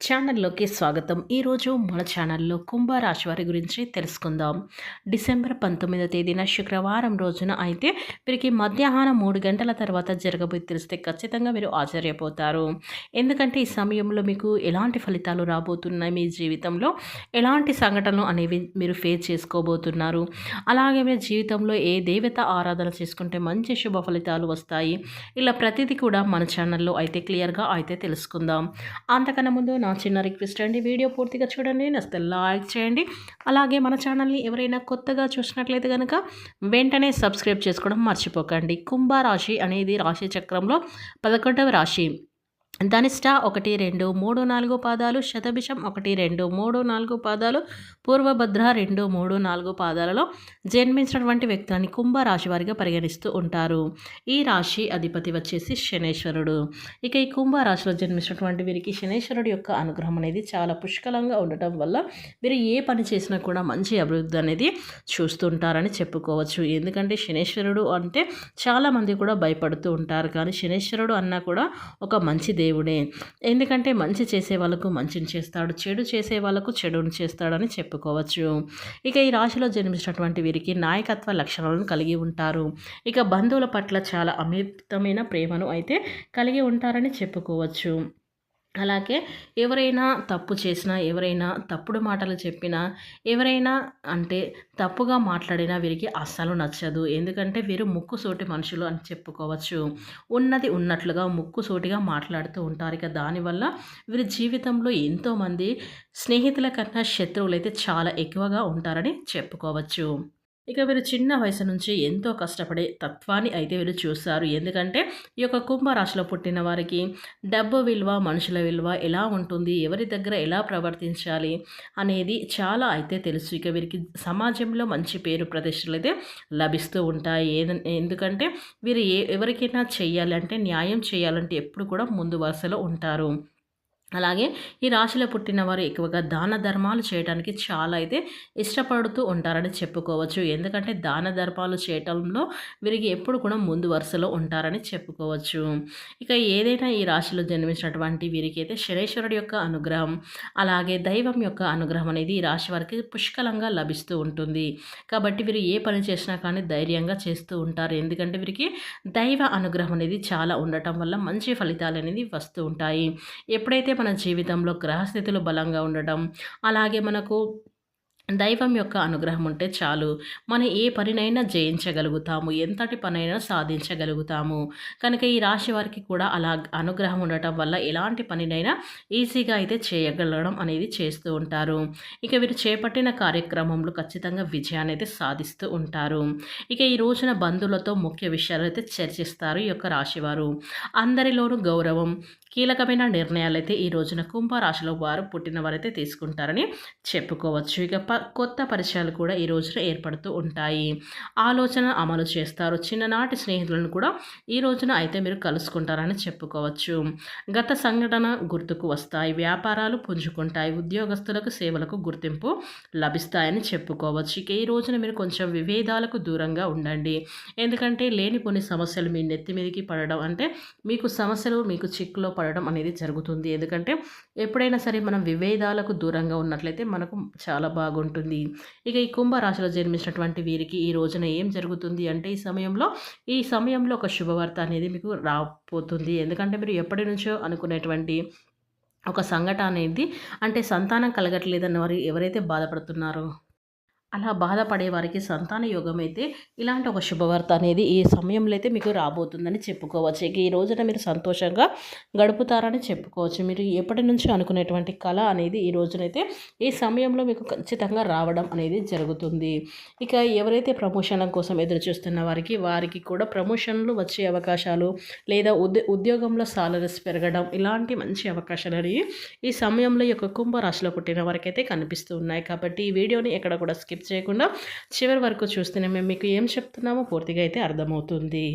ఛానల్లోకి స్వాగతం. ఈరోజు మన ఛానల్లో కుంభరాశి వారి గురించి తెలుసుకుందాం. డిసెంబర్ పంతొమ్మిదో తేదీన శుక్రవారం రోజున అయితే వీరికి మధ్యాహ్నం మూడు గంటల తర్వాత జరగబోయి తెలిస్తే ఖచ్చితంగా మీరు ఆశ్చర్యపోతారు ఎందుకంటే ఈ సమయంలో మీకు ఎలాంటి ఫలితాలు రాబోతున్నాయి? మీ జీవితంలో ఎలాంటి సంఘటనలు అనేవి మీరు ఫేస్ చేసుకోబోతున్నారు? అలాగే మీ జీవితంలో ఏ దేవత ఆరాధన చేసుకుంటే మంచి శుభ ఫలితాలు వస్తాయి? ఇలా ప్రతిదీ కూడా మన ఛానల్లో అయితే క్లియర్గా అయితే తెలుసుకుందాం. అంతకన్నా ముందు నా చిన్న రిక్వెస్ట్ అండి. వీడియో పూర్తిగా చూడండి నస్తే లైక్ చేయండి. అలాగే మన ఛానల్ని ఎవరైనా కొత్తగా చూసినట్లయితే కనుక వెంటనే సబ్స్క్రైబ్ చేసుకోవడం మర్చిపోకండి. కుంభరాశి అనేది రాశి చక్రంలో పదకొండవ రాశి. ధనిష్ట ఒకటి రెండు మూడు నాలుగు పాదాలు శతభిషం ఒకటి రెండు మూడు నాలుగు పాదాలు పూర్వభద్ర రెండు మూడు నాలుగు పాదాలలో జన్మించినటువంటి వ్యక్తులని కుంభరాశి వారిగా పరిగణిస్తూ ఉంటారు. ఈ రాశి అధిపతి వచ్చేసి శనేశ్వరుడు. ఇక ఈ కుంభరాశిలో జన్మించినటువంటి వీరికి శనేశ్వరుడు యొక్క అనుగ్రహం అనేది చాలా పుష్కలంగా ఉండటం వల్ల వీరు ఏ పని చేసినా కూడా మంచి అభివృద్ధి అనేది చూస్తుంటారని చెప్పుకోవచ్చు. ఎందుకంటే శనేశ్వరుడు అంటే చాలామంది కూడా భయపడుతూ ఉంటారు. కానీ శనేశ్వరుడు అన్నా కూడా ఒక మంచి దేవుడు ఎందుకంటే మంచి చేసే వాళ్ళకు మంచిని చేస్తాడు చెడు చేసే వాళ్ళకు చెడుని చేస్తాడని చెప్పుకోవచ్చు. ఇక ఈ రాశిలో జన్మించినటువంటి వీరికి నాయకత్వ లక్షణాలను కలిగి ఉంటారు. ఇక బంధువుల పట్ల చాలా అమితమైన ప్రేమను అయితే కలిగి ఉంటారని చెప్పుకోవచ్చు. అలాగే ఎవరైనా తప్పు చేసినా ఎవరైనా తప్పుడు మాటలు చెప్పినా ఎవరైనా అంటే తప్పుగా మాట్లాడినా వీరికి అస్సలు నచ్చదు. ఎందుకంటే వీరు ముక్కుసోటి మనుషులు అని చెప్పుకోవచ్చు. ఉన్నది ఉన్నట్లుగా ముక్కుసోటిగా మాట్లాడుతూ ఉంటారు. ఇక దానివల్ల వీరి జీవితంలో ఎంతోమంది స్నేహితుల కన్నా శత్రువులు అయితే చాలా ఎక్కువగా ఉంటారని చెప్పుకోవచ్చు. ఇక వీరు చిన్న వయసు నుంచి ఎంతో కష్టపడే తత్వాన్ని అయితే వీరు చూస్తారు. ఎందుకంటే ఈ యొక్క కుంభరాశిలో పుట్టిన వారికి డబ్బు విలువ మనుషుల విలువ ఎలా ఉంటుంది ఎవరి దగ్గర ఎలా ప్రవర్తించాలి అనేది చాలా అయితే తెలుసు. ఇక వీరికి సమాజంలో మంచి పేరు ప్రతిష్టలు అయితే లభిస్తూ ఉంటాయి. ఎందుకంటే వీరు ఏ ఎవరికైనా చేయాలంటే న్యాయం చేయాలంటే ఎప్పుడు కూడా ముందు వరుసలో ఉంటారు. అలాగే ఈ రాశిలో పుట్టిన వారు ఎక్కువగా దాన ధర్మాలు చేయడానికి చాలా అయితే ఇష్టపడుతూ ఉంటారని చెప్పుకోవచ్చు. ఎందుకంటే దాన ధర్మాలు చేయటంలో వీరికి ఎప్పుడు కూడా ముందు వరుసలో ఉంటారని చెప్పుకోవచ్చు. ఇక ఏదైనా ఈ రాశిలో జన్మించినటువంటి వీరికి అయితే శనేశ్వరుడి యొక్క అనుగ్రహం అలాగే దైవం యొక్క అనుగ్రహం అనేది ఈ రాశి వారికి పుష్కలంగా లభిస్తూ ఉంటుంది. కాబట్టి వీరు ఏ పని చేసినా కానీ ధైర్యంగా చేస్తూ ఉంటారు. ఎందుకంటే వీరికి దైవ అనుగ్రహం అనేది చాలా ఉండటం వల్ల మంచి ఫలితాలు అనేది వస్తూ ఉంటాయి. ఎప్పుడైతే మన జీవితంలో గ్రహస్థితులు బలంగా ఉండటం అలాగే మనకు దైవం యొక్క అనుగ్రహం ఉంటే చాలు. మనం ఏ పనినైనా జయించగలుగుతాము. ఎంతటి పనైనా సాధించగలుగుతాము. కనుక ఈ రాశి వారికి కూడా అలా అనుగ్రహం ఉండటం వల్ల ఎలాంటి పనినైనా ఈజీగా అయితే చేయగలగడం అనేది చేస్తూ ఉంటారు. ఇక వీరు చేపట్టిన కార్యక్రమంలో ఖచ్చితంగా విజయాన్ని అయితే సాధిస్తూ ఉంటారు. ఇక ఈ రోజున బంధువులతో ముఖ్య విషయాలు అయితే చర్చిస్తారు ఈ యొక్క రాశివారు అందరిలోనూ గౌరవం కీలకమైన నిర్ణయాలు అయితే ఈ రోజున కుంభరాశిలో వారు పుట్టిన వారైతే తీసుకుంటారని చెప్పుకోవచ్చు. ఇక ప కొత్త పరిచయాలు కూడా ఈ రోజున ఏర్పడుతూ ఉంటాయి. ఆలోచన అమలు చేస్తారు. చిన్ననాటి స్నేహితులను కూడా ఈ రోజున అయితే మీరు కలుసుకుంటారని చెప్పుకోవచ్చు. గత సంఘటన గుర్తుకు వస్తాయి. వ్యాపారాలు పుంజుకుంటాయి. ఉద్యోగస్తులకు సేవలకు గుర్తింపు లభిస్తాయని చెప్పుకోవచ్చు. ఇక ఈ రోజున మీరు కొంచెం విభేదాలకు దూరంగా ఉండండి. ఎందుకంటే లేని కొన్ని సమస్యలు మీ నెత్తి మీదకి పడడం అంటే మీకు సమస్యలు మీకు చిక్కులో పడడం అనేది జరుగుతుంది. ఎందుకంటే ఎప్పుడైనా సరే మనం విభేదాలకు దూరంగా ఉన్నట్లయితే మనకు చాలా బాగుంటుంది. ఉంటుంది. ఇక ఈ కుంభరాశిలో జన్మించినటువంటి వీరికి ఈ రోజున ఏం జరుగుతుంది అంటే ఈ సమయంలో ఈ సమయంలో ఒక శుభవార్త అనేది మీకు రాపోతుంది ఎందుకంటే మీరు ఎప్పటి నుంచో అనుకునేటువంటి ఒక సంఘటన అనేది అంటే సంతానం కలగట్లేదన్న వారు ఎవరైతే బాధపడుతున్నారో అలా బాధపడే వారికి సంతాన యోగం అయితే ఇలాంటి ఒక శుభవార్త అనేది ఈ సమయంలో అయితే మీకు రాబోతుందని చెప్పుకోవచ్చు. ఇక ఈ రోజున మీరు సంతోషంగా గడుపుతారని చెప్పుకోవచ్చు. మీరు ఎప్పటి నుంచి అనుకునేటువంటి కళ అనేది ఈ రోజునైతే ఈ సమయంలో మీకు ఖచ్చితంగా రావడం అనేది జరుగుతుంది. ఇక ఎవరైతే ప్రమోషన్ల కోసం ఎదురు చూస్తున్న వారికి వారికి కూడా ప్రమోషన్లు వచ్చే అవకాశాలు లేదా ఉద్యో ఉద్యోగంలో సాలరీస్ పెరగడం ఇలాంటి మంచి అవకాశాలు అనేవి ఈ సమయంలో ఈ యొక్క కుంభరాశిలో పుట్టిన వారికైతే కనిపిస్తూ ఉన్నాయి. కాబట్టి ఈ వీడియోని ఎక్కడ కూడా స్కిప్ స్కిప్ చేయకుండా చివరి వరకు చూస్తేనే మేము మీకు ఏం చెప్తున్నామో పూర్తిగా అయితే అర్థమవుతుంది.